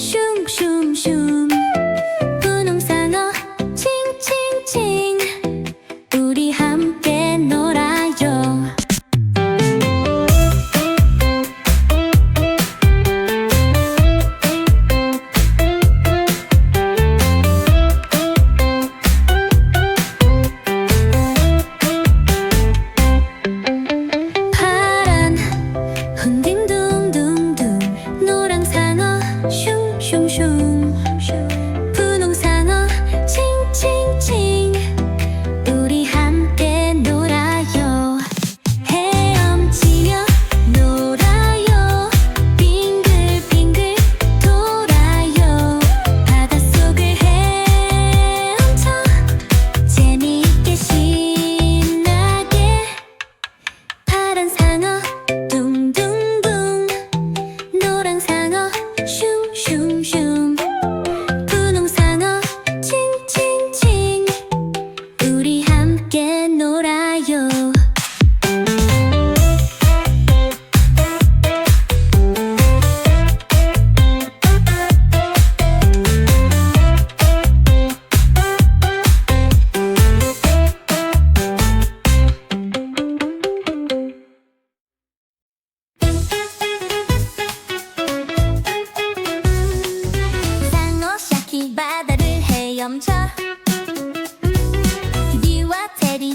상어 슝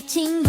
certinho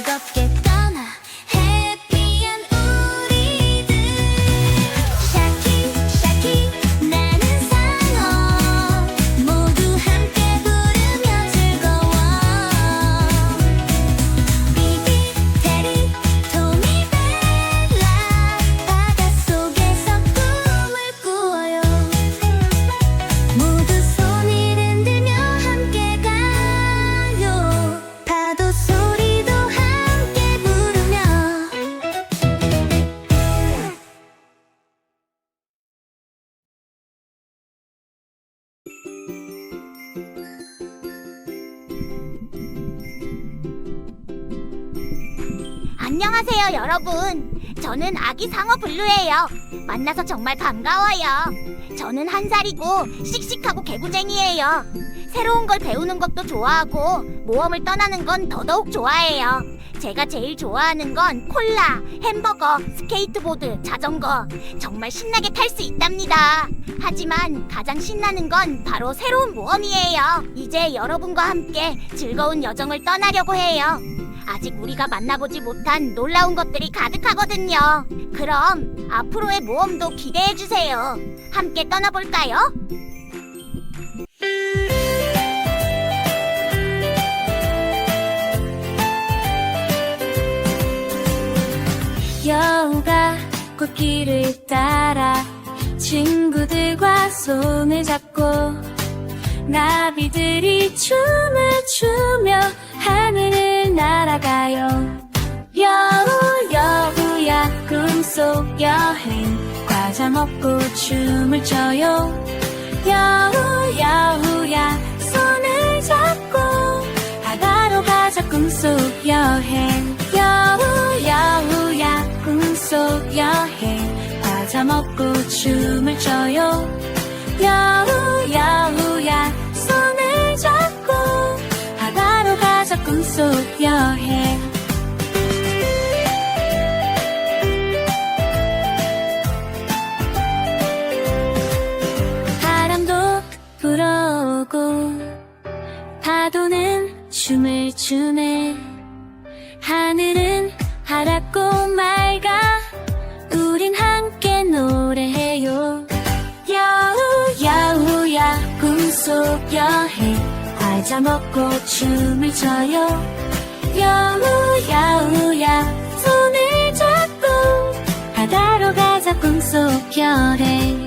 즐겁게 떠 안녕하세요, 여러분. 저는 아기 상어 블루예요. 만나서 정말 반가워요. 저는 한 살이고 씩씩하고 개구쟁이에요. 새로운 걸 배우는 것도 좋아하고 모험을 떠나는 건 더더욱 좋아해요. 제가 제일 좋아하는 건 콜라, 햄버거, 스케이트보드, 자전거. 정말 신나게 탈 수 있답니다. 하지만 가장 신나는 건 바로 새로운 모험이에요. 이제 여러분과 함께 즐거운 여정을 떠나려고 해요. 아직 우리가 만나보지 못한 놀라운 것들이 가득하거든요. 그럼 앞으로의 모험도 기대해 주세요. 함께 떠나볼까요? 여우가 꽃길을 따라 친구들과 손을 잡고 나비들이 춤을 추며 하늘을 날아가요. 여우 여우야 꿈속 여행. 과자 먹고 춤을 춰요. 여우 여우야 손을 잡고 바다로 가자 꿈속 여행. 여우 여우야 꿈속 여행. 과자 먹고 춤을 춰요. 여우 여우 सो क्या है 과자 먹고 춤을 춰요. 야우야우야 손을 잡고 바다로 가자 꿈속 별에